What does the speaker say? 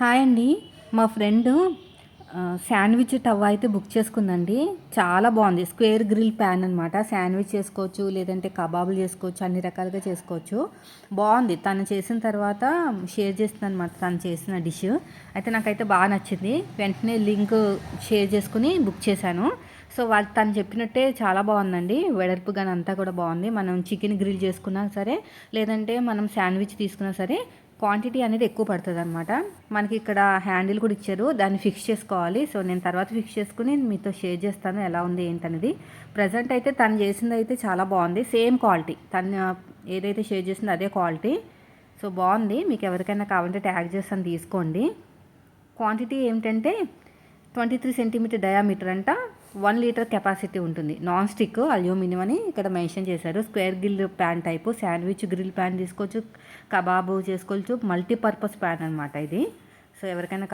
Hi అండి. మా friend sandwich టవ్ అయితే బుక్ చేసుకుందండి. చాలా బాగుంది. స్క్వేర్ గ్రిల్ ప్యాన్ అనమాట శాండ్విచ్ చేసుకోవచ్చు లేదంటే కబాబులు చేసుకోవచ్చు అన్ని రకాలుగా చేసుకోవచ్చు. బాగుంది. తను చేసిన తర్వాత షేర్ చేస్తుంది అనమాట తను చేసిన డిష్. అయితే నాకైతే బాగా నచ్చింది. వెంటనే లింక్ షేర్ చేసుకుని బుక్ చేశాను. సో వాళ్ళు తను చెప్పినట్టే చాలా బాగుందండి. వెడల్పు కానీ అంతా కూడా బాగుంది. మనం చికెన్ గ్రిల్ చేసుకున్నా సరే లేదంటే మనం శాండ్విచ్ తీసుకున్నా సరే క్వాంటిటీ అనేది ఎక్కువ పడుతుంది అనమాట మనకి ఇక్కడ హ్యాండిల్ కూడా ఇచ్చారు. దాన్ని ఫిక్స్ చేసుకోవాలి. సో నేను తర్వాత ఫిక్స్ చేసుకుని మీతో షేర్ చేస్తాను ఎలా ఉంది ఏంటనేది. ప్రజెంట్ అయితే తను చేసింది అయితే చాలా బాగుంది. సేమ్ క్వాలిటీ తను ఏదైతే షేర్ చేసిందో అదే క్వాలిటీ సో బాగుంది. మీకు ఎవరికైనా కావాలంటే ట్యాగ్ చేస్తాను తీసుకోండి. క్వాంటిటీ ఏమిటంటే ట్వంటీ త్రీ సెంటీమీటర్ డయామీటర్ అంట. వన్ లీటర్ కెపాసిటీ ఉంటుంది. నాన్ స్టిక్ అల్యూమినియం అని ఇక్కడ మెన్షన్ చేశారు. Square grill pan type sandwich grill pan తీసుకోవచ్చు కబాబు చేసుకోవచ్చు మల్టీపర్పస్ ప్యాన్ అనమాట ఇది. సో ఎవరికైనా